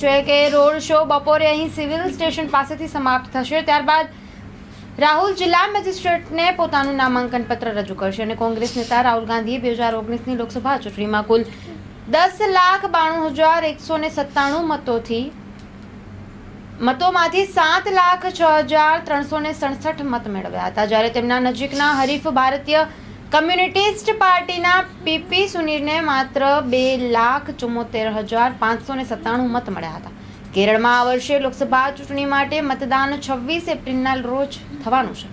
છે કે road show બપોરે અહીં સિવિલ સ્ટેશન પાસેથી સમાપ્ત થશે. ત્યારબાદ રાહુલ જિલ્લા મેજિસ્ટ્રેટને પોતાનું નામાંકન પત્ર રજૂ કરશે અને કોંગ્રેસ નેતા રાહુલ ગાંધીએ બે હજાર ઓગણીસની લોકસભા ચૂંટણીમાં કુલ દસ લાખ બાણું હજાર એકસો ને સત્તાણું મતોથી મતોમાંથી સાત લાખ છ હજાર ત્રણસો ને સડસઠ મત મેળવ્યા હતા. જ્યારે તેમના નજીકના હરીફ ભારતીય કમ્યુનિસ્ટ પાર્ટીના પીપી સુનીરને માત્ર બે લાખ ચુમ્મોતેર હજાર પાંચસો ને સત્તાણું મત મળ્યા હતા. કેરળમાં આ વર્ષે લોકસભા ચૂંટણી માટે મતદાન છવ્વીસ એપ્રિલના રોજ થવાનું છે.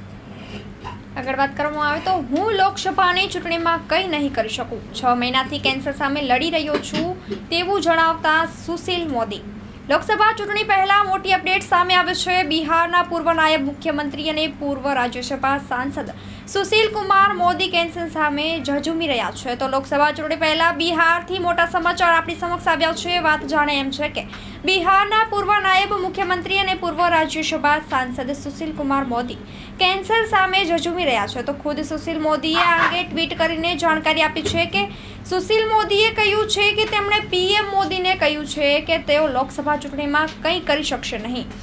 આગળ વાત કરવામાં આવે તો હું લોકસભાની ચૂંટણીમાં કંઈ નહીં કરી શકું. છ મહિનાથી કેન્સર સામે લડી રહ્યો છું તેવું જણાવતા સુશીલ મોદી. લોકસભા ચૂંટણી પહેલા મોટી અપડેટ સામે આવે છે. બિહારના પૂર્વ નાયબ મુખ્યમંત્રી અને પૂર્વ રાજ્યસભા સાંસદ સુશીલ કુમાર મોદી કેન્સર સામે ઝઝુમી રહ્યા છે. તો લોકસભા ચૂંટણી પહેલા બિહારથી મોટા સમાચાર આપણી સમક્ષ આવ્યા છે. વાત જાણે એમ છે કે બિહારના પૂર્વ નાયબ મુખ્યમંત્રી અને પૂર્વ રાજ્યસભા સાંસદ સુશીલ કુમાર મોદી કેન્સર સામે ઝઝુમી રહ્યા છે. તો ખુદ સુશીલ મોદીએ આ અંગે ટ્વીટ કરીને જાણકારી આપી છે કે સુશીલ મોદીએ કહ્યું છે કે તેમણે પીએમ મોદીને કહ્યું છે કે તેઓ લોકસભા ચૂંટણીમાં કંઈ કરી શકશે નહીં.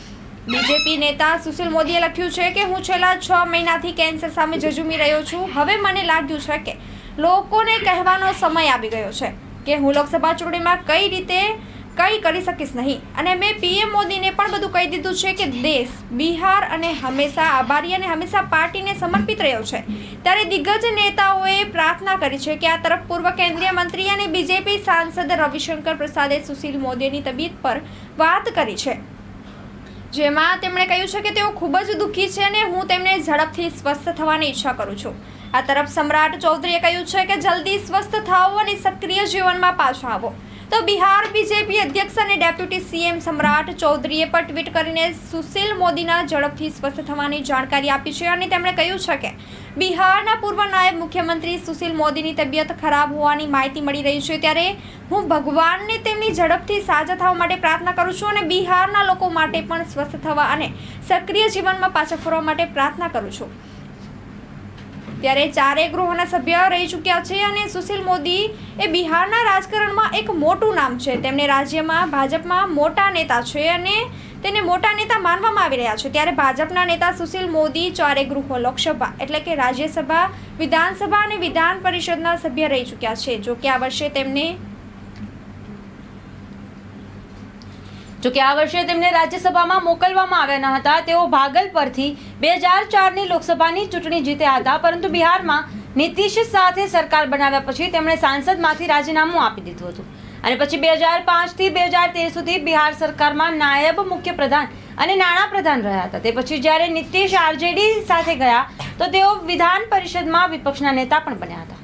બીજેપી નેતા સુશીલ મોદીએ લખ્યું છે કે હું છેલ્લા છ મહિનાથી કેન્સર સામે ઝઝૂમી રહ્યો છું. હવે મને લાગ્યું છે કે લોકોને કહેવાનો સમય આવી ગયો છે કે હું લોકસભા ચૂંટણીમાં કઈ રીતે કંઈ કરી શકીશ નહીં. અને મેં પીએમ મોદીને પણ બધું કહી દીધું છે કે દેશ, બિહાર અને હંમેશા આભારી અને હંમેશા પાર્ટીને સમર્પિત રહ્યો છે. ત્યારે દિગ્ગજ નેતાઓએ પ્રાર્થના કરી છે કે આ તરફ પૂર્વ કેન્દ્રીય મંત્રી અને બીજેપી સાંસદ રવિશંકર પ્રસાદે સુશીલ મોદીની તબિયત પર વાત કરી છે. જેમાં તેમણે કહ્યું છે કે તેઓ ખૂબ જ દુઃખી છે અને હું તેમને ઝડપથી સ્વસ્થ થવાની ઈચ્છા કરું છું. આ તરફ સમ્રાટ ચૌધરીએ કહ્યું છે કે જલ્દી સ્વસ્થ થાઓ અને સક્રિય જીવનમાં પાછા આવો. તો બિહાર બીજેપી અધ્યક્ષ અને ડેપ્યુટી સીએમ સમ્રાટ ચૌધરીએ પણ ટ્વીટ કરીને સુશીલ મોદીના ઝડપથી સ્વસ્થ થવાની જાણકારી આપી છે અને તેમણે કહ્યું છે કે બિહારના પૂર્વ નાયબ મુખ્યમંત્રી સુશીલ મોદીની તબિયત ખરાબ હોવાની માહિતી મળી રહી છે ત્યારે હું ભગવાનને તેમની ઝડપથી સાજા થવા માટે પ્રાર્થના કરું છું અને બિહારના લોકો માટે પણ સ્વસ્થ થવા અને સક્રિય જીવનમાં પાછા ફરવા માટે પ્રાર્થના કરું છું. ત્યારે ચારેય ગૃહોના સભ્ય રહી ચૂક્યા છે અને સુશીલ મોદી એ બિહારના રાજકારણમાં એક મોટું નામ છે. તેમને રાજ્યમાં ભાજપમાં મોટા નેતા છે અને તેને મોટા નેતા માનવામાં આવી રહ્યા છે. ત્યારે ભાજપના નેતા સુશીલ મોદી ચારે ગૃહો લોકસભા એટલે કે રાજ્યસભા, વિધાનસભા અને વિધાન પરિષદના સભ્ય રહી ચૂક્યા છે. જો કે આ વર્ષે તેમને જોકે આ વર્ષે તેમને રાજ્યસભામાં મોકલવામાં આવ્યા ન હતા, તેઓ ભાગલ પરથી બે હજાર ચારની લોકસભાની ચૂંટણી જીત્યા હતા, પરંતુ બિહારમાં નીતિશ સાથે સરકાર બનાવ્યા પછી તેમણે સાંસદમાંથી રાજીનામું આપી દીધું હતું. અને પછી બે હજાર પાંચથી બે હજાર તેર સુધી બિહાર સરકારમાં નાયબ મુખ્યપ્રધાન અને નાણાં પ્રધાન રહ્યા હતા. તે પછી જ્યારે નીતિશ આરજેડી સાથે ગયા, તો તેઓ વિધાન પરિષદમાં વિપક્ષના નેતા પણ બન્યા હતા.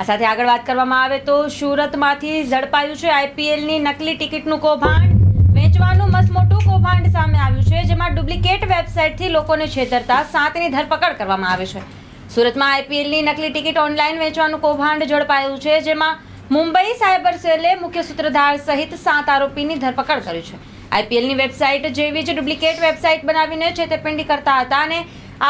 આ સાથે આગળ વાત કરવામાં આવે તો સુરતમાંથી ઝડપાયું છે આઈપીએલની નકલી ટિકિટનું કૌભાંડ. વેચવાનું મસમોટું કૌભાંડ સામે આવ્યું છે, જેમાં ડુપ્લિકેટ વેબસાઇટથી લોકોને છેતરતા સાતની ધરપકડ કરવામાં આવે છે. સુરતમાં આઈપીએલની નકલી ટિકિટ ઓનલાઈન વેચવાનું કૌભાંડ ઝડપાયું છે, જેમાં મુંબઈ સાયબર સેલે મુખ્ય સૂત્રધાર સહિત સાત આરોપીની ધરપકડ કરી છે. આઈપીએલની વેબસાઇટ જેવી જ ડુપ્લિકેટ વેબસાઇટ બનાવીને છેતરપિંડી કરતા હતા અને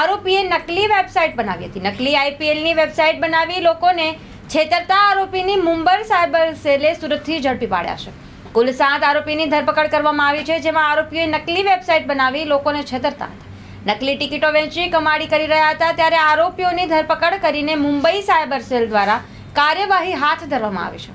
આરોપીએ નકલી વેબસાઇટ બનાવી હતી. નકલી આઈપીએલની વેબસાઇટ બનાવી લોકોને છેતરતા આરોપીની મુંબઈ સાયબર સેલે સુરતથી ઝડપી પાડ્યા છે. કુલ સાત આરોપીની ધરપકડ કરવામાં આવી છે, જેમાં આરોપીઓએ નકલી વેબસાઇટ બનાવી લોકોને છેતરતા નકલી ટિકિટો વેચી કમાડી કરી રહ્યા હતા, ત્યારે આરોપીઓની ધરપકડ કરીને મુંબઈ સાયબર સેલ દ્વારા કાર્યવાહી હાથ ધરવામાં આવી છે.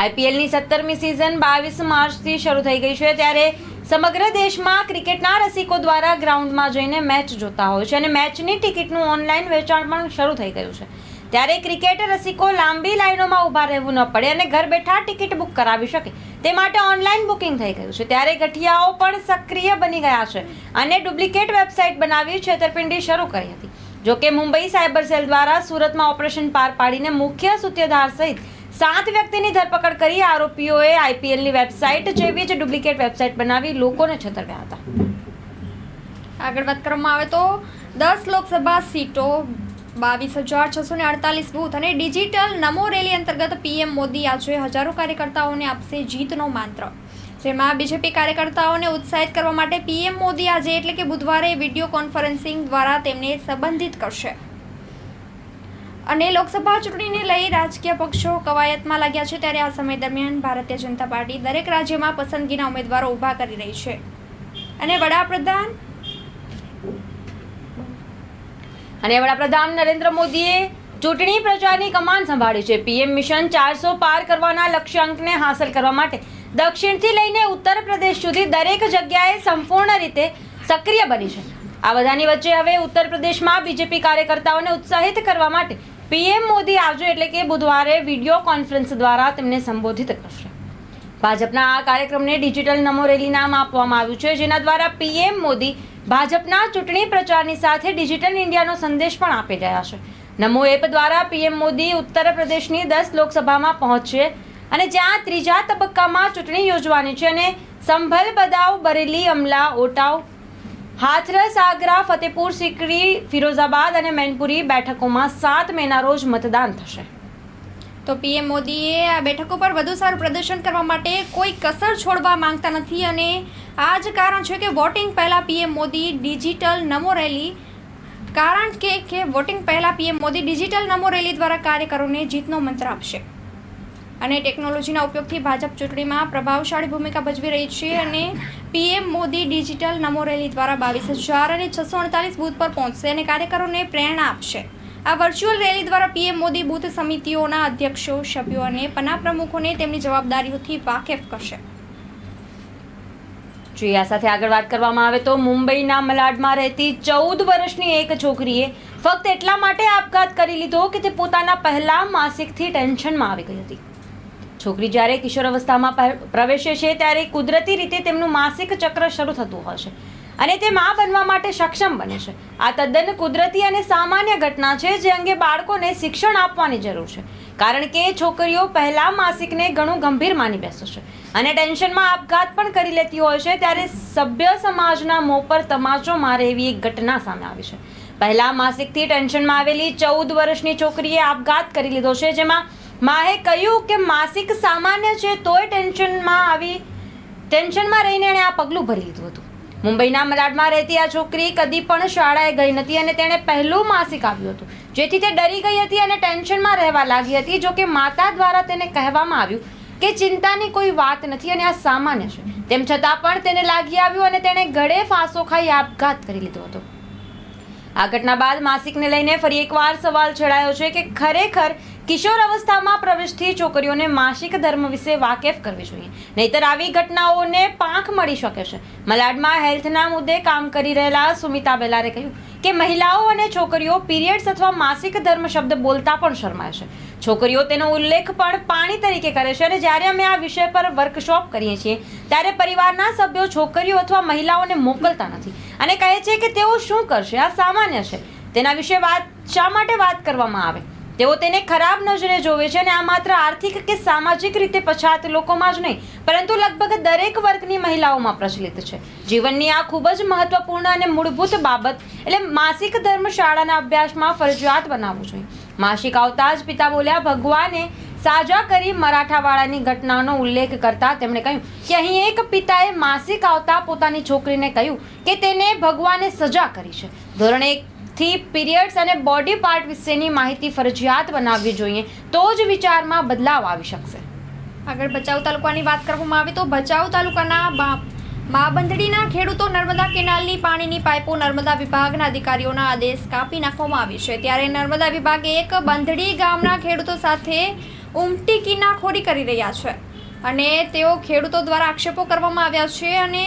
આઈપીએલની સત્તરમી સિઝન બાવીસ માર્ચથી શરૂ થઈ ગઈ છે, ત્યારે સમગ્ર દેશમાં ક્રિકેટના રસિકો દ્વારા ગ્રાઉન્ડમાં જઈને મેચ જોતા હોય છે અને મેચની ટિકિટનું ઓનલાઈન વેચાણ પણ શરૂ થઈ ગયું છે. ત્યારે ક્રિકેટ રસિકો લાંબી લાઈનોમાં ઊભા રહેવું ન પડે અને ઘર બેઠા ટિકિટ બુક કરાવી શકે. તે માટે ઓનલાઈન બુકિંગ થઈ ગયું છે. ત્યારે ગઠિયાઓ પણ સક્રિય બની ગયા છે અને ડુપ્લિકેટ વેબસાઇટ બનાવી છેતરપિંડી શરૂ કરી હતી. જોકે મુંબઈ સાયબર સેલ દ્વારા સુરતમાં ઓપરેશન પાર પાડીને મુખ્ય સૂત્રધાર સહિત સાત વ્યક્તિની ધરપકડ કરી આરોપીઓએ આઈપીએલની વેબસાઇટ જેવી જ ડુપ્લિકેટ વેબસાઇટ બનાવી લોકોને છતરવ્યા હતા. આગળ વાત કરવામાં આવે તો દસ લોકસભા સીટો બાવીસ હજાર છસો ને અડતાલીસ બૂથ અને ડિજિટલ નમો રેલી અંતર્ગત પીએમ મોદી આજે હજારો કાર્યકર્તાઓને આપશે જીતનો મંત્ર. જેમાં બીજેપી કાર્યકર્તાઓને ઉત્સાહિત કરવા માટે પીએમ મોદી આજે એટલે કે બુધવારે વીડિયો કોન્ફરન્સિંગ દ્વારા તેમને સંબંધિત કરશે. અને લોકસભા ચૂંટણીને લઈ રાજકીય પક્ષો કવાયતમાં લાગ્યા છે ત્યારે આ સમય દરમિયાન ભારતીય જનતા પાર્ટી દરેક રાજ્યમાં પસંદગીના ઉમેદવારો ઊભા કરી રહી છે. અને વડાપ્રધાન અને વડાપ્રધાન નરેન્દ્ર મોદીએ ચૂંટણી પ્રચારની કમાન સંભાળી છે. પીએમ મિશન ચારસો પાર કરવાના લક્ષ્યાંકને હાંસલ કરવા માટે દક્ષિણથી લઈને ઉત્તર પ્રદેશ સુધી દરેક જગ્યાએ સંપૂર્ણ રીતે સક્રિય બની છે. આ બધાની વચ્ચે હવે ઉત્તર પ્રદેશમાં બીજેપી કાર્યકર્તાઓને ઉત્સાહિત કરવા માટે પીએમ મોદી આવજો એટલે કે બુધવારે વીડિયો કોન્ફરન્સ દ્વારા તેમને સંબોધિત કરશે. ભાજપના આ કાર્યક્રમને ડિજિટલ નમો રેલી નામ આપવામાં આવ્યું છે, જેના દ્વારા પીએમ મોદી ભાજપના ચૂંટણી પ્રચારની સાથે ડિજિટલ ઇન્ડિયાનો સંદેશ પણ આપી રહ્યા છે. નમો એપ દ્વારા પીએમ મોદી ઉત્તર પ્રદેશની દસ લોકસભામાં પહોંચશે અને જ્યાં ત્રીજા તબક્કામાં ચૂંટણી યોજવાની છે અને સંભલ બદાવ, બરેલી, અમલા, ઓટાવ, હાથરસ, આગ્રા, ફતેપુર, સિકરી, ફિરોઝાબાદ અને મેનપુરી બેઠકોમાં સાત મેના રોજ મતદાન થશે. તો પીએમ મોદીએ આ બેઠકો પર વધુ સારું પ્રદર્શન કરવા માટે કોઈ કસર છોડવા માંગતા નથી અને આ જ કારણ છે કે વોટિંગ પહેલાં PM Modi digital Namo rally, કારણ કે કે વોટિંગ પહેલાં PM Modi digital Namo rally દ્વારા કાર્યકરોને જીતનો મંત્ર આપશે. અને ટેકનોલોજીના ઉપયોગથી ભાજપ ચૂંટણીમાં પ્રભાવશાળી ભૂમિકા ભજવી રહી છે અને PM Modi digital Namo rally દ્વારા બાવીસ હજાર અને છસો અડતાલીસ બૂથ પર પહોંચશે અને કાર્યકરોને પ્રેરણા આપશે. આ વર્ચ્યુઅલ રેલી દ્વારા પીએમ મોદી બૂથ સમિતિઓના અધ્યક્ષો, સભ્યો અને પના પ્રમુખોને તેમની જવાબદારીઓથી વાકેફ કરશે. જોઈએ આ સાથે આગળ વાત કરવામાં આવે તો મુંબઈના મલાડમાં રહેતી ચૌદ વર્ષની એક છોકરીએ ફક્ત એટલા માટે આપઘાત કરી લીધો કે તે પોતાના પહેલા માસિકથી ટેન્શનમાં આવી ગઈ હતી. છોકરી જ્યારે કિશોર અવસ્થામાં પ્રવેશે છે ત્યારે કુદરતી રીતે તેમનું માસિક ચક્ર શરૂ થતું હોય છે અને તે મા બનવા માટે સક્ષમ બને છે. આ તદ્દન કુદરતી અને સામાન્ય ઘટના છે જે અંગે બાળકોને શિક્ષણ આપવાની જરૂર છે. કારણ કે છોકરીઓ પહેલા માસિકને ઘણું ગંભીર માની બેસે છે. અને ટેન્શનમાં આપઘાત પણ કરી લેતી હોય છે, ત્યારે સભ્ય સમાજના મોં પર તમાચો મારે એવી એક ઘટના સામે આવી છે. પહેલા માસિકથી ટેન્શનમાં આવેલી ચૌદ વર્ષની છોકરીએ આપઘાત કરી લીધો છે, જેમાં માએ કહ્યું કે માસિક સામાન્ય છે, તોય ટેન્શનમાં આવી, ટેન્શનમાં રહીને એણે આ પગલું ભરી લીધું હતું. મુંબઈના મલાડમાં રહેતી આ છોકરી કદી પણ શાળાએ ગઈ નથી અને તેણે પહેલું માસિક આવ્યું હતું. જેથી તે ડરી ગઈ હતી અને ટેન્શનમાં રહેવા લાગી હતી જો કે માતા દ્વારા તેને કહેવામાં આવ્યું કે ચિંતાની કોઈ વાત નથી અને આ સામાન્ય છે. તેમ છતાં પણ તેને લાગી આવ્યું અને તેણે ગળે ફાંસો ખાઈ આપઘાત કરી લીધો હતો. આ ઘટના બાદ માસિકને લઈને ફરી એકવાર સવાલ છેડાયો છે કે ખરેખર કિશોર અવસ્થામાં પ્રવેશતી છોકરીઓને માસિક ધર્મ વિશે વાકેફ કરવી જોઈએ. નહીતર આવી ઘટનાઓને પાંખ મળી શકે છે. મલાડમાં હેલ્થના મુદ્દે કામ કરી રહેલા સુમિતા બેલારે કહ્યું કે મહિલાઓ અને છોકરીઓ પીરિયડ્સ અથવા માસિક ધર્મ શબ્દ બોલતા પણ શરમાય છે. છોકરીઓ તેનો ઉલ્લેખ પણ પાણી તરીકે કરે છે અને જ્યારે અમે આ વિષય પર વર્કશોપ કરીએ છીએ, ત્યારે પરિવારના સભ્યો છોકરીઓ અથવા મહિલાઓને મોકલતા નથી અને કહે છે કે તેઓ શું કરશે? આ સામાન્ય છે. તેના વિશે વાત શા માટે વાત કરવામાં આવે? તેઓ તેને ખરાબ નજરે જોવે છે અને આ માત્ર આર્થિક કે સામાજિક રીતે પછાત લોકોમાં જ નહીં, પરંતુ લગભગ દરેક વર્ગની મહિલાઓમાં પ્રચલિત છે. જીવનની આ ખૂબ જ મહત્વપૂર્ણ અને મૂળભૂત બાબત એટલે માસિક ધર્મ શાળાના અભ્યાસમાં ફરજિયાત બનાવવું જોઈએ. માસિક આવતા જ પિતા બોલ્યા, ભગવાને સાજા કરી મરાઠાવાળાની ઘટનાનો ઉલ્લેખ કરતા તેમણે કહ્યું કે અહીં એક પિતાએ માસિક આવતા પોતાની છોકરીને કહ્યું કે તેને ભગવાને સજા કરી છે. ધોરણ એક થી પીરિયડ્સ અને બોડી પાર્ટ વિશેની માહિતી ફરજિયાત બનાવવી જોઈએ, તો જ વિચારમાં બદલાવ આવી શકશે. આગળ ભચાઉ તાલુકાની વાત કરવામાં આવે તો ભચાઉ તાલુકાના બા- માબંદડીના ખેડૂતો નર્મદા કેનાલની પાણીની પાઇપો નર્મદા વિભાગના અધિકારીઓના આદેશ કાપી નાખવામાં આવી છે. ત્યારે નર્મદા વિભાગે એક બંધડી ગામના ખેડૂતો સાથે ઉમટી કિનાખોરી કરી રહ્યા છે અને તેઓ ખેડૂતો દ્વારા આક્ષેપો કરવામાં આવ્યા છે અને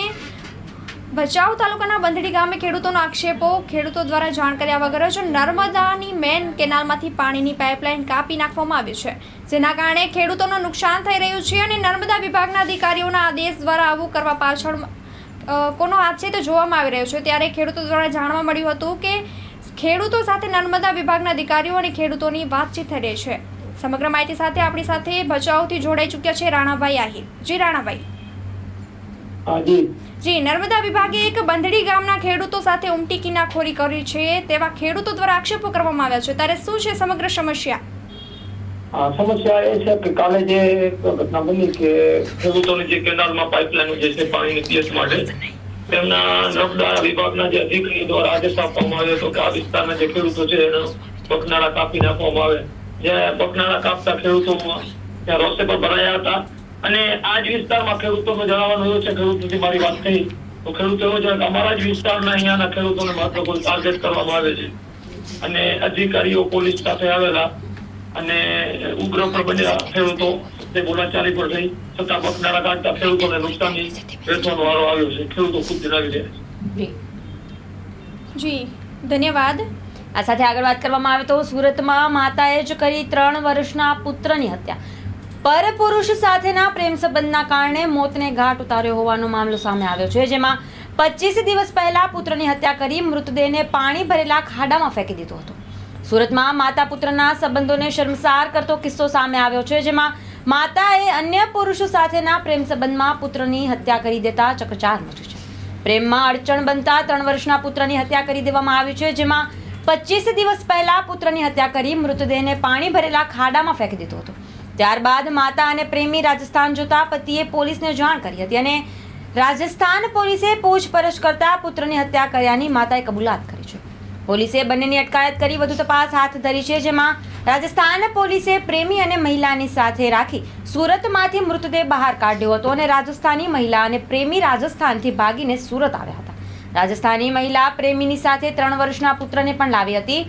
ભચાઉ તાલુકાના બંધડી ગામે ખેડૂતોનો આક્ષેપો, ખેડૂતો દ્વારા જાણ કર્યા વગર જ નર્મદાની મેન કેનાલમાંથી પાણીની પાઇપલાઇન કાપી નાખવામાં આવી છે. જેના કારણે ખેડૂતોનું નુકસાન થઈ રહ્યું છે અને નર્મદા વિભાગના અધિકારીઓના આદેશ દ્વારા આવું કરવા પાછળ કોનો તે જોવામાં આવી રહ્યો છે. ત્યારે ખેડૂતો દ્વારા જાણવા મળ્યું હતું કે ખેડૂતો સાથે નર્મદા વિભાગના અધિકારીઓ અને ખેડૂતોની વાતચીત થઈ રહી છે. સમગ્ર માહિતી સાથે આપણી સાથે ભચાઉથી જોડાઈ ચૂક્યા છે રાણાભાઈ આહિર. જી રાણાભાઈ. જી નર્મદા વિભાગે એક બંધડી ગામના ખેડૂતો સાથે ઉમટી કિનાખોરી કરી છે. તેવા ખેડૂતો દ્વારા આક્ષેપો કરવામાં આવ્યા છે. ત્યારે શું છે સમગ્ર સમસ્યા? સમસ્યા એ છે કે કાલે જે ઘટના બની કે ખેડૂતોની જે કેનાલમાં પાઇપલાઈન જે છે પાણીની પીએસ માટે તેમના નર્મદા વિભાગના જે અધિકારી દ્વારા આદેશ આપવામાં આવ્યો હતો કે આ વિસ્તારના જે ખેડૂતો છે એનો બકનાળા કાપી નાખવામાં આવે. જે બકનાળા કાપતા ખેડૂતો ત્યાં રોષે પર ભરાયા હતા. અને આ જ વિસ્તારમાં ખેડૂતો જણાવવાનું એવું છે, ખેડૂતોથી મારી વાત થઈ. તો ખેડૂતો એવો છે અમારા જ વિસ્તારના અહીંયાના ખેડૂતોને માત્ર કોઈ ટાર્ગેટ કરવામાં આવે છે. અને અધિકારીઓ પોલીસ સાથે આવેલા અને ઉગ્ર પણ બન્યા ખેડૂતો તે બોલાચાલી પણ થઈ છતાં બકનાળા કાઢતા ખેડૂતોને નુકસાની વેઠવાનો વારો આવ્યો છે. ખેડૂતો ખુદ જણાવી રહ્યા છે. જી, ધન્યવાદ. આ સાથે આગળ વાત કરવામાં આવે તો સુરતમાં માતાએ જ કરી ત્રણ વર્ષના પુત્રની હત્યા. પરપુરુષ સાથેના પ્રેમ સંબંધના કારણે મોતને ઘાટ ઉતાર્યો હોવાનો મામલો સામે આવ્યો છે, જેમાં પચીસ દિવસ પહેલા પુત્રની હત્યા કરી મૃતદેહને પાણી ભરેલા ખાડામાં ફેંકી દીધો હતો. સુરતમાં માતા પુત્રના સંબંધોને શર્મસાર કરતો કિસ્સો સામે આવ્યો છે, જેમાં માતાએ અન્ય પુરુષો સાથેના પ્રેમ સંબંધમાં પુત્રની હત્યા કરી દેતા ચકચાર મચ્યું છે. પ્રેમમાં અડચણ બનતા ત્રણ વર્ષના પુત્રની હત્યા કરી દેવામાં આવી છે, જેમાં પચીસ દિવસ પહેલા પુત્રની હત્યા કરી મૃતદેહને પાણી ભરેલા ખાડામાં ફેંકી દીધો હતો. ત્યારબાદ માતા અને પ્રેમી રાજસ્થાન જોતા પતિએ પોલીસને જાણ કરી હતી અને રાજસ્થાન પોલીસે પૂછપરછ કરતા પુત્રની હત્યા કર્યાની માતાએ કબૂલાત કરી છે. પોલીસે બંનેની અટકાયત કરી વધુ તપાસ હાથ ધરી છે, જેમાં રાજસ્થાન પોલીસે પ્રેમી અને મહિલાની સાથે રાખી સુરતમાંથી મૃતદેહ બહાર કાઢ્યો હતો અને રાજસ્થાની મહિલા અને પ્રેમી રાજસ્થાનથી ભાગીને સુરત આવ્યા હતા. રાજસ્થાની મહિલા પ્રેમીની સાથે ત્રણ વર્ષના પુત્રને પણ લાવી હતી.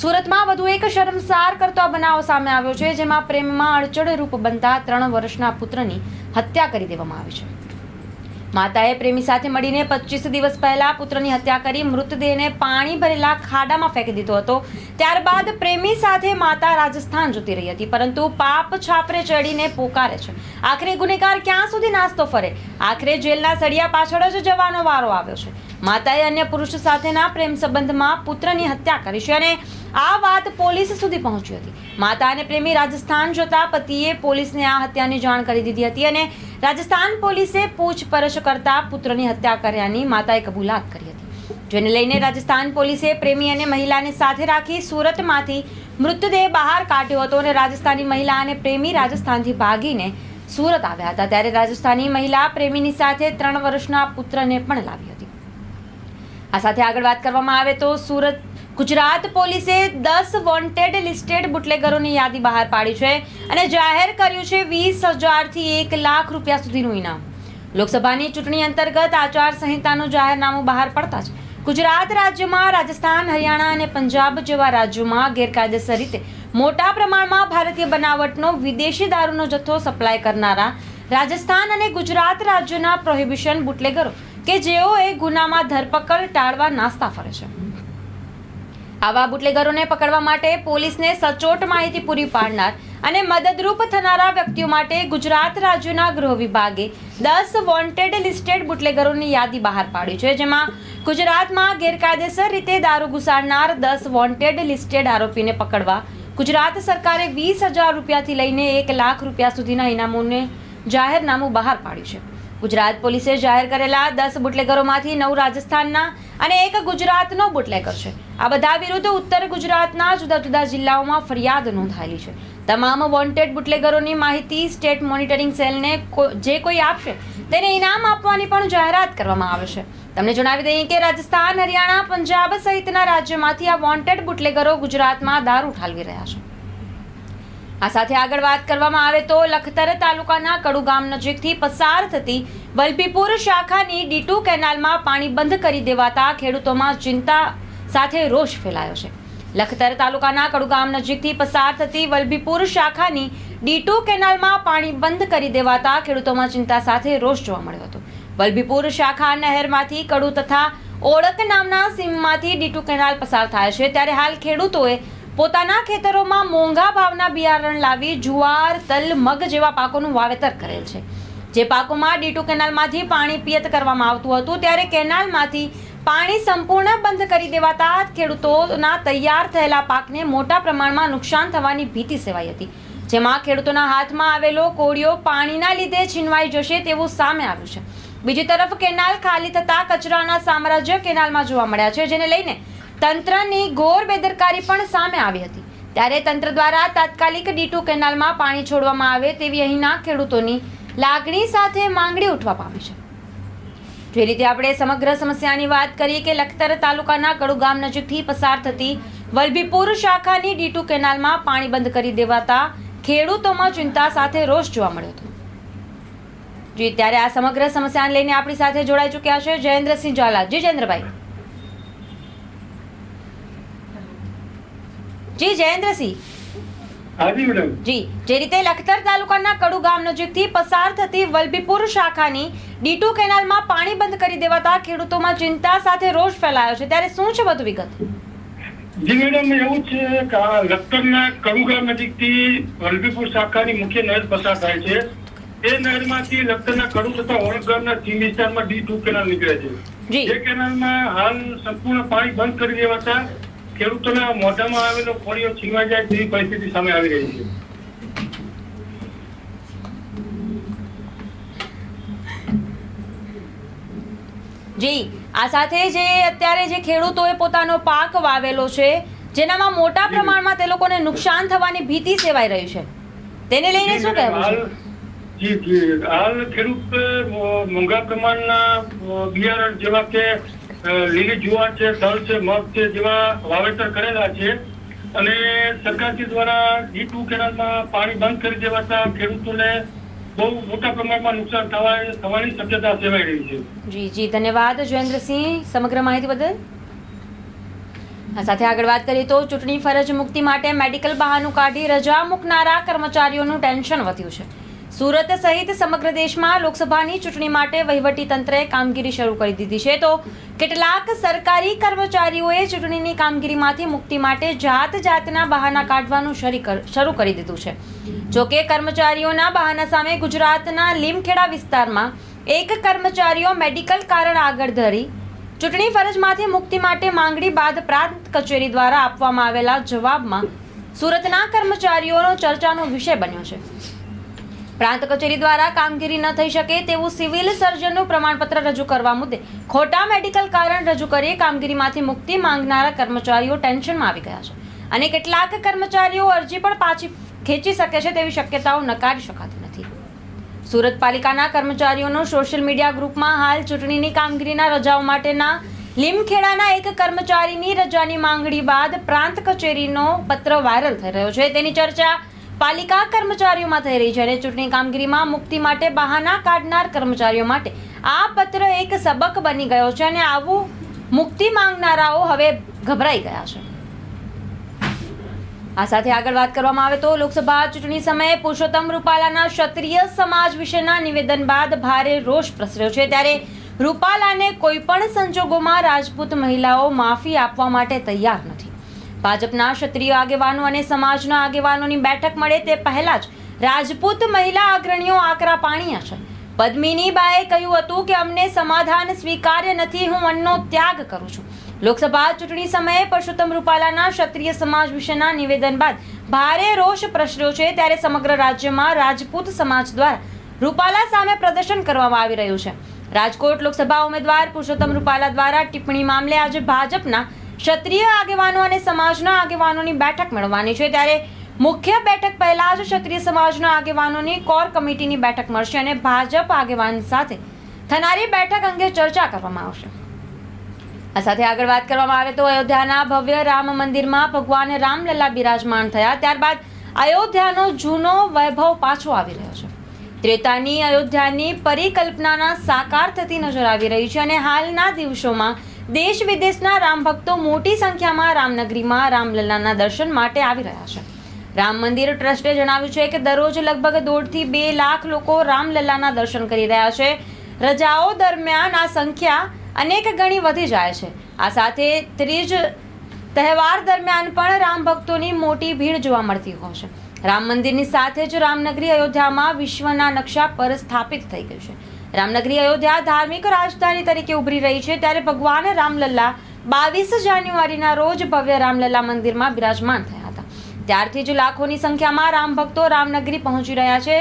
સુરતમાં વધુ એક શરમસાર કરતો બનાવ સામે આવ્યો છે, જેમાં પ્રેમમાં અડચણરૂપ બનતા ત્રણ વર્ષના પુત્રની હત્યા કરી દેવામાં આવી છે. માતાએ પ્રેમી સાથે મળીને પચીસ દિવસ પહેલા પુત્રની હત્યા કરી મૃતદેહને પાણી ભરેલા ખાડામાં ફેંકી દીધો હતો. ત્યારબાદ પ્રેમી સાથે માતા રાજસ્થાન જતી રહી હતી, પરંતુ પાપ છાપરે ચડીને પોકારે છે. આખરે ગુનેગાર ક્યાં સુધી નાસ્તો ફરે? આખરે જેલના સળિયા પાછળ જ જવાનો વારો આવ્યો છે. માતાએ અન્ય પુરુષ સાથેના પ્રેમ સંબંધમાં પુત્રની હત્યા કરી છે અને આ વાત પોલીસ સુધી પહોંચી હતી. માતા અને પ્રેમી રાજસ્થાન જતા પતિએ પોલીસને આ હત્યાની જાણ કરી દીધી હતી અને રાજસ્થાન પોલીસે પૂછપરછ કરતા પુત્રની હત્યા કર્યાની માતાએ કબૂલાત કરી હતી. જેને લઈને રાજસ્થાન પોલીસે પ્રેમી અને મહિલાને સાથે રાખી સુરતમાંથી મૃતદેહ બહાર કાઢ્યો હતો અને રાજસ્થાની મહિલા અને પ્રેમી રાજસ્થાનથી ભાગીને સુરત આવ્યા હતા. ત્યારે રાજસ્થાની મહિલા પ્રેમીની સાથે ત્રણ વર્ષના પુત્રને પણ લાવી હતી. આ સાથે આગળ વાત કરવામાં આવે તો સુરત ગુજરાત પોલીસે દસ વોન્ટેડ લિસ્ટેડ બુટલેગરોની યાદી બહાર પાડી છે અને જાહેર કર્યું છે વીસ હજારથી એક લાખ રૂપિયા સુધીનું ઇનામ. લોકસભાની ચૂંટણી અંતર્ગત આચાર સંહિતાનું જાહેરનામું બહાર પડતા જ ગુજરાત રાજ્યમાં રાજસ્થાન, હરિયાણા અને પંજાબ જેવા રાજ્યોમાં ગેરકાયદેસર રીતે મોટા પ્રમાણમાં ભારતીય બનાવટનો વિદેશી દારૂનો જથ્થો સપ્લાય કરનારા રાજસ્થાન અને ગુજરાત રાજ્યોના પ્રોહિબિશન બુટલેગરો કે જેઓએ ગુનામાં ધરપકડ ટાળવા નાસ્તા ફરે છે. આવા બુટલેગરોને પકડવા માટે પોલીસને સચોટ માહિતી પૂરી પાડનાર અને મદદરૂપ થનારા વ્યક્તિઓ માટે ગુજરાત રાજ્યના ગૃહ વિભાગે દસ વોન્ટેડ લિસ્ટેડ બુટલેગરોની યાદી બહાર પાડી છે, જેમાં ગુજરાતમાં ગેરકાયદેસર રીતે દારૂ ઘુસાડનાર દસ વોન્ટેડ લિસ્ટેડ આરોપીને પકડવા ગુજરાત સરકારે વીસ હજાર રૂપિયાથી લઈને એક લાખ રૂપિયા સુધીના ઇનામોને જાહેરનામું બહાર પાડ્યું છે. ગુજરાત પોલીસે જાહેર કરેલા દસ બુટલેગરોમાંથી નવ રાજસ્થાનના અને એક ગુજરાતનો બુટલેગર છે. આ બધા વિરુદ્ધ ઉત્તર ગુજરાતના જુદા જુદા જિલ્લાઓમાં ફરિયાદ નોંધાયેલી છે. તમામ વોન્ટેડ બુટલેગરોની માહિતી સ્ટેટ મોનિટરિંગ સેલને જે કોઈ આપશે તેને ઇનામ આપવાની પણ જાહેરાત કરવામાં આવે છે. તમને જણાવી દઈએ કે રાજસ્થાન, હરિયાણા, પંજાબ સહિતના રાજ્યોમાંથી આ વોન્ટેડ બુટલેગરો ગુજરાતમાં દારૂ ઠાલવી રહ્યા છે. આ સાથે આગળ વાત કરવામાં આવે તો લખતર તાલુકાના કડુ ગામ નજીકથી પસાર થતી વલભીપુર શાખાની ડીટુ કેનાલમાં પાણી બંધ કરી દેવાતા ખેડૂતોમાં ચિંતા સાથે રોષ ફેલાયો છે. લખતર તાલુકાના કડુ ગામ નજીકથી પસાર થતી વલભીપુર શાખાની ડીટુ કેનાલમાં પાણી બંધ કરી દેવાતા ખેડૂતોમાં ચિંતા સાથે રોષ જોવા મળ્યો હતો. વલભીપુર શાખા નહેરમાંથી કડુ તથા ઓળક નામના સીમમાંથી ડીટુ કેનાલ પસાર થાય છે. ત્યારે હાલ ખેડૂતોએ પોતાના ખેતરોમાં મોંઘા ભાવના બિયારણ લાવી જુવાર, તલ, મગ જેવા પાકોનું વાવેતર કરેલ છે. જે પાકોમાં ડીટુ કેનાલમાંથી પાણી પિયત કરવામાં આવતું હતું, ત્યારે કેનાલમાંથી પાણી સંપૂર્ણ બંધ કરી દેવાતા ખેડૂતોના તૈયાર થયેલા પાકને મોટા પ્રમાણમાં નુકસાન થવાની ભીતિ સેવાઈ હતી. જેમાં ખેડૂતોના હાથમાં આવેલો કોળિયો પાણીના લીધે છીનવાઈ જશે તેવું સામે આવ્યું છે. બીજી તરફ કેનાલ ખાલી થતા કચરાના સામ્રાજ્ય કેનાલમાં જોવા મળ્યા છે, જેને લઈને તંત્રની ઘોર બેદરકારી પણ સામે આવી હતી. ત્યારે તંત્ર દ્વારા તાત્કાલિક ડીટુ કેનાલમાં પાણી છોડવામાં આવે તેવી અહીંના ખેડૂતોની લાગણી સાથે માંગણી ઉઠવા પામી છે. જે રીતે આપણે સમગ્ર સમસ્યાની વાત કરીએ કે લખતર તાલુકાના કડુ ગામ નજીકથી પસાર થતી વલભીપુર શાખાની ડીટુ કેનાલમાં પાણી બંધ કરી દેવાતા ખેડૂતોમાં ચિંતા સાથે રોષ જોવા મળ્યો હતો. જી ત્યારે આ સમગ્ર સમસ્યાને લઈને આપણી સાથે જોડાઈ ચૂક્યા છે જયેન્દ્રસિંહ ઝાલા. જી જયેન્દ્રભાઈ. જી જયેન્દ્રસિંહ. હાજી મેડમ જી જે રીતે લખતર તાલુકાના કડુ ગામ નજીકથી પસાર થતી વલભીપુર શાખાની ડીટુ કેનાલમાં પાણી બંધ કરી દેવાતા ખેડૂતોમાં ચિંતા સાથે રોષ ફેલાયો છે. ત્યારે શું છે વધુ વિગત? જી મેડમ એવું છે કે આ લખતરના કડુગામ નજીકથી વલભીપુર શાખાની મુખ્ય નહેર પસાર થાય છે. એ નહેરમાંથી લખતરના કડુ તથા ઓળખગામના સીમ વિસ્તારમાં ડી ટુ કેનાલ નીકળે છે. જે કેનાલમાં હાલ સંપૂર્ણ પાણી બંધ કરી દેવાતા ખેડૂતોના મોઢામાં આવેલો કોળીઓ છીનવા જાય તેવી પરિસ્થિતિ સામે આવી રહી છે. જી આ સાથે જે અત્યારે જે ખેડૂતોએ પોતાનો પાક વાવેલો છે જેનામાં મોટા પ્રમાણમાં તે લોકોને નુકસાન થવાની ભીતિ સેવાઈ રહી છે. તેને લઈને શું કહેવું જી જી હાલ ખેડૂત મોંઘા પ્રમાણના બિયારણ જેવા કે લીલી જુવાર છે, તલ છે, મગ છે જેવા વાવેતર કરેલા છે અને સરકારશ્રી દ્વારા ડી ટુ કેનાલમાં પાણી બંધ કરી દેવાતા ખેડૂતોને બહુ મોટા પ્રમાણમાં નુકસાન થવા થવાની શક્યતા સેવાઈ રહી છે. જી જી, ધન્યવાદ જયેન્દ્રસિંહ સમગ્ર માહિતી બદલ. સાથે આગળ વાત કરીએ તો ચૂંટણી ફરજ મુક્તિ માટે મેડિકલ બહાનું કાઢી રજા મૂકનારા કર્મચારીઓનું ટેન્શન વધ્યું છે. સુરત સહિત સમગ્ર દેશમાં લોકસભાની ચૂંટણી માટે વહીવટી તંત્રએ કામગીરી શરૂ કરી દીધી છે. તો કેટલાક સરકારી કર્મચારીઓએ ચૂંટણીની કામગીરીમાંથી મુક્તિ માટે જાત જાતના બહાના કાઢવાનું શરી કર- દીધું છે. જોકે કર્મચારીઓના બહાના સામે ગુજરાતના લીમખેડા વિસ્તારમાં એક કર્મચારીઓ મેડિકલ કારણ આગળ ધરી ચૂંટણી ફરજમાંથી મુક્તિ માટે માંગણી બાદ પ્રાંત કચેરી દ્વારા આપવામાં આવેલા જવાબમાં સુરતના કર્મચારીઓનો ચર્ચાનો વિષય બન્યો છે. પ્રાંત કચેરી દ્વારા કામગીરી ન થઈ શકે તેવું સિવિલ સર્જનનું પ્રમાણપત્ર રજૂ કરવા મુદ્દે ખોટા મેડિકલ કારણ રજૂ કરી કામગીરીમાંથી મુક્તિ માંગનારા કર્મચારીઓ ટેન્શનમાં આવી ગયા છે. અને કેટલાક કર્મચારીઓ અરજી પણ પાછી ખેંચી શકે છે તેવી શક્યતાઓ નકારી શકાતી નથી. સુરત પાલિકાના કર્મચારીઓનો સોશિયલ મીડિયા ગ્રુપમાં હાલ ચૂંટણીની કામગીરીના રજાઓ માટેના લીમખેડાના એક કર્મચારીની રજાની માંગણી બાદ પ્રાંત કચેરીનો પત્ર વાયરલ થઈ રહ્યો છે. તેની ચર્ચા પાલિકા કર્મચારીઓમાં થઈ રહી છે અને ચૂંટણી કામગીરીમાં મુક્તિ માટે બહાના કાઢનાર કર્મચારીઓ માટે આ પત્ર એક સબક બની ગયો છે અને આવું મુક્તિ માંગનારાઓ હવે ગભરાઈ ગયા છે. આ સાથે આગળ વાત કરવામાં આવે તો લોકસભા ચૂંટણી સમયે પુરુષોત્તમ રૂપાલાના ક્ષત્રિય સમાજ વિશેના નિવેદન બાદ ભારે રોષ પ્રસર્યો છે. ત્યારે રૂપાલાને કોઈ પણ સંજોગોમાં રાજપૂત મહિલાઓ માફી આપવા માટે તૈયાર નથી. ભાજપના ક્ષત્રિય આગેવાનો અને સમાજના આગેવાનોની બેઠક મળે તે પહેલા જ રાજપૂત મહિલા અગ્રણીઓ આકરા પાણીયા છે. પદ્મિની બાએ કહ્યું હતું કે અમને સમાધાન સ્વીકાર્ય નથી, હું અન્નનો ત્યાગ કરું છું. લોકસભા ચૂંટણી સમયે પરસોત્તમ રૂપાલાના ક્ષત્રિય સમાજ વિશેના નિવેદન બાદ ભારે રોષ પ્રસર્યો છે ત્યારે સમગ્ર રાજ્યમાં રાજપૂત સમાજ દ્વારા રૂપાલા સામે પ્રદર્શન કરવામાં આવી રહ્યું છે. રાજકોટ લોકસભા ઉમેદવાર પુરુષોત્તમ રૂપાલા દ્વારા ટિપ્પણી મામલે આજે ભાજપના ક્ષત્રિય આગેવાનો અને સમાજના આગેવાનોની બેઠક મળવાની છે. ત્યારે મુખ્ય બેઠક પહેલા જ ક્ષત્રિય સમાજના આગેવાનોની કોર કમિટીની બેઠક મળશે અને ભાજપ આગેવાન સાથે થનારી બેઠક અંગે ચર્ચા કરવામાં આવશે. આ સાથે આગળ વાત કરવામાં આવે તો અયોધ્યાના ભવ્ય રામ મંદિરમાં ભગવાન રામલલ્લા બિરાજમાન થયા. ત્યારબાદ અયોધ્યાનો જૂનો વૈભવ પાછો આવી રહ્યો છે. ત્રેતાની અયોધ્યાની પરિકલ્પનાના સાકાર થતી નજર આવી રહી છે અને હાલના દિવસોમાં દેશ વિદેશના રામ ભક્તો મોટી સંખ્યામાં રામનગરીમાં રામલલ્લાના દર્શન માટે આવી રહ્યા છે. રામ મંદિર ટ્રસ્ટે જણાવ્યું છે કે દરરોજ લગભગ દોઢથી બે લાખ લોકો રામલલ્લાના દર્શન કરી રહ્યા છે. રજાઓ દરમિયાન આ સંખ્યા અનેક ગણી વધી જાય છે. આ સાથે ત્રીજ તહેવાર દરમિયાન પણ રામ ભક્તોની મોટી ભીડ જોવા મળતી હોય છે. રામ મંદિરની સાથે જ રામનગરી અયોધ્યામાં વિશ્વના નકશા પર સ્થાપિત થઈ ગયું છે. રામનગરી અયોધ્યા ધાર્મિક રાજધાની તરીકે ઉભરી રહી છે ત્યારે ભગવાન રામલલ્લા બાવીસ જાન્યુઆરીના રોજ ભવ્ય રામલલ્લા મંદિરમાં બિરાજમાન થયા હતા. ત્યારથી જ લાખોની સંખ્યામાં રામ ભક્તો રામનગરી પહોંચી રહ્યા છે.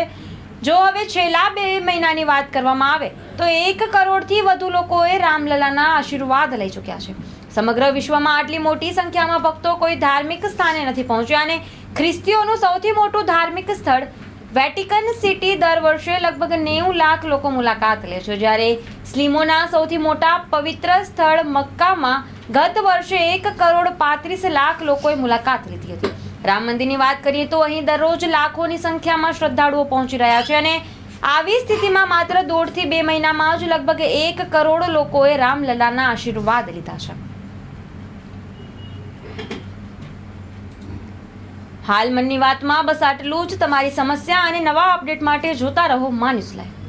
જો હવે છેલ્લા બે મહિનાની વાત કરવામાં આવે, તો એક કરોડથી વધુ લોકોએ રામલલાના આશીર્વાદ લઈ ચૂક્યા છે. સમગ્ર વિશ્વમાં આટલી મોટી સંખ્યામાં ભક્તો કોઈ ધાર્મિક સ્થાને નથી પહોંચ્યા અને ખ્રિસ્તીઓનું સૌથી મોટું ધાર્મિક સ્થળ વેટિકન સિટી દર વર્ષે લગભગ નેવું લાખ લોકો મુલાકાત લે છે. જ્યારે સ્લીમોના સૌથી મોટા પવિત્ર સ્થળ મક્કામાં ગત વર્ષે એક કરોડ પાંત્રીસ લાખ લોકોએ મુલાકાત લીધી હતી. રામ મંદિરની વાત કરીએ તો અહીં દરરોજ લાખોની સંખ્યામાં શ્રદ્ધાળુઓ પહોંચી રહ્યા છે અને આવી સ્થિતિમાં માત્ર દોઢથી બે મહિનામાં જ લગભગ એક કરોડ લોકોએ રામલલાના આશીર્વાદ લીધા છે. હાલ મનની વાતમાં બસ આટલું જ. તમારી સમસ્યા અને નવા અપડેટ માટે જોતા રહો માન્યુઝ લાઈવ.